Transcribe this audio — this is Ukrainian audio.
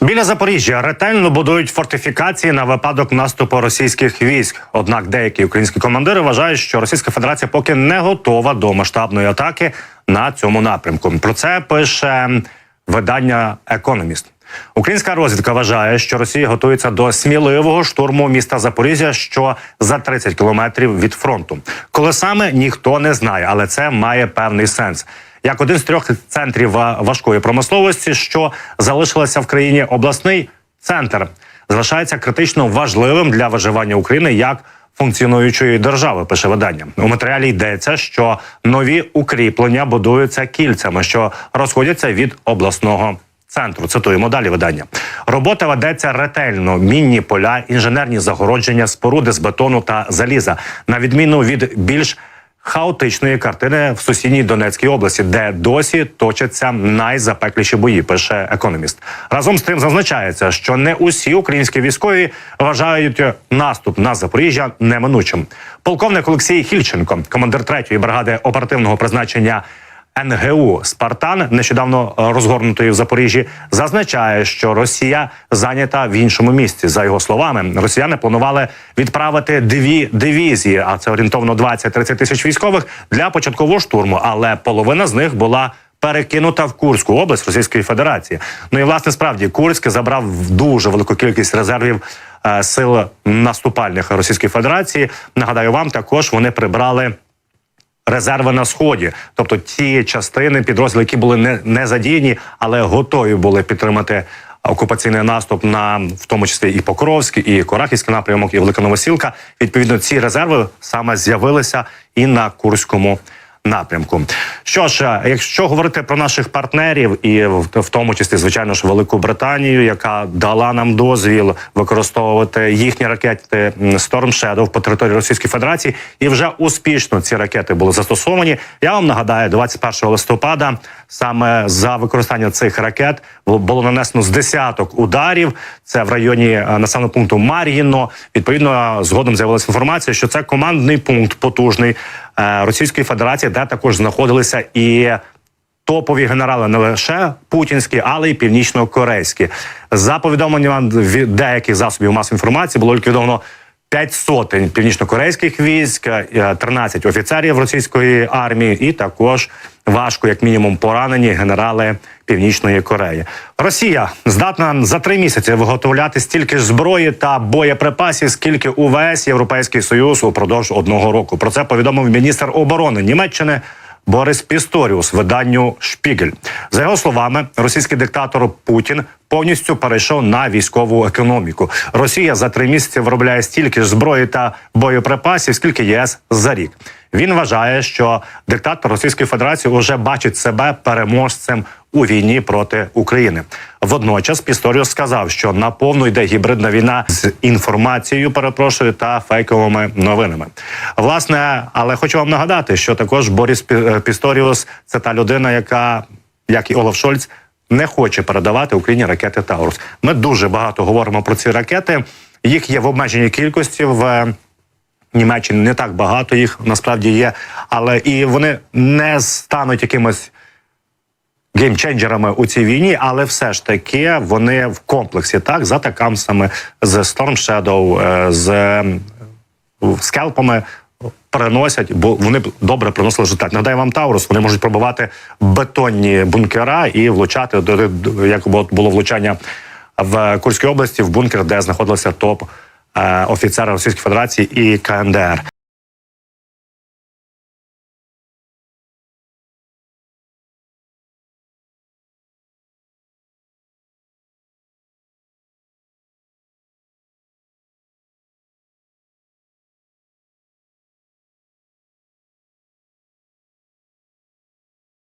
Біля Запоріжжя ретельно будують фортифікації на випадок наступу російських військ. Однак деякі українські командири вважають, що Російська Федерація поки не готова до масштабної атаки на цьому напрямку. Про це пише видання Економіст. Українська розвідка вважає, що Росія готується до сміливого штурму міста Запоріжжя, що за 30 кілометрів від фронту. Коли саме ніхто не знає, але це має певний сенс. Як один з трьох центрів важкої промисловості, що залишилася в країні обласний центр, залишається критично важливим для виживання України як функціонуючої держави. Пише видання у матеріалі йдеться, що нові укріплення будуються кільцями, що розходяться від обласного. Центру цитуємо далі видання. Робота ведеться ретельно. Мінні поля, інженерні загородження, споруди з бетону та заліза, на відміну від більш хаотичної картини в сусідній Донецькій області, де досі точаться найзапекліші бої. Пише економіст. Разом з тим зазначається, що не усі українські військові вважають наступ на Запоріжжя неминучим. Полковник Олексій Хільченко, командир 3-ї бригади оперативного призначення. НГУ Спартан, нещодавно е, розгорнутої в Запоріжжі, зазначає, що Росія зайнята в іншому місці. За його словами, росіяни планували відправити дві дивізії, а це орієнтовно 20-30 тисяч військових для початкового штурму. Але половина з них була перекинута в Курську область Російської Федерації. Ну і власне справді Курськ забрав дуже велику кількість резервів. е, Сил наступальних Російської Федерації нагадаю вам також вони прибрали резерви на сході, тобто ті частини підрозділи, які були не, не задіяні, але готові були підтримати окупаційний наступ на в тому числі і Покровський, і Корахівський напрямок, і Велика Новосілка. Відповідно, ці резерви саме з'явилися і на Курському. Напрямку, що ж, е, якщо говорити про наших партнерів, і в, тому числі, звичайно ж, Велику Британію, яка дала нам дозвіл використовувати їхні ракети Storm Shadow по території Російської Федерації, і вже успішно ці ракети були застосовані. Я вам нагадаю, 21 листопада саме за використання цих ракет було нанесено з десяток ударів. Це в районі е, населеного пункту Мар'їно. Відповідно, згодом з'явилася інформація, що це командний пункт потужний е, Російської Федерації, де також знаходилися і топові генерали не лише путінські, але й північно-корейські. За повідомленням від деяких засобів масової інформації було ліквідовано. П'ять сотень північно-корейських військ, е, 13 офіцерів російської армії, і також важко, як мінімум, поранені генерали Північної Кореї. Росія здатна за три місяці виготовляти стільки зброї та боєприпасів, скільки увесь Європейський Союз упродовж одного року. Про це повідомив міністр оборони Німеччини. Борис Пісторіус виданню Шпігель. За його словами, російський диктатор Путін повністю перейшов на військову економіку. Росія за три місяці виробляє стільки ж зброї та боєприпасів, скільки ЄС за рік. Він вважає, що диктатор Російської Федерації вже бачить себе переможцем у війні проти України. Водночас Пісторіус сказав, що на повну йде гібридна війна з інформацією, перепрошую, та фейковими новинами. Власне, але хочу вам нагадати, що також Борис е, Пісторіус це та людина, яка, як і Олаф Шольц, не хоче передавати Україні ракети Таурус. Ми дуже багато говоримо про ці ракети. Їх є в обмеженій кількості в. е, Німеччині не так багато їх насправді є, але і вони не стануть якимось геймченджерами у цій війні, але все ж таки вони в комплексі, так за атакамсами з Storm Shadow, е, з ем, скелпами. Переносять, бо вони добре приносили результат. Нагадаю вам Таурус. Вони можуть пробивати бетонні бункера і влучати до- як було влучання в Курській області в бункер, де знаходилися топ е, офіцери Російської Федерації і КНДР.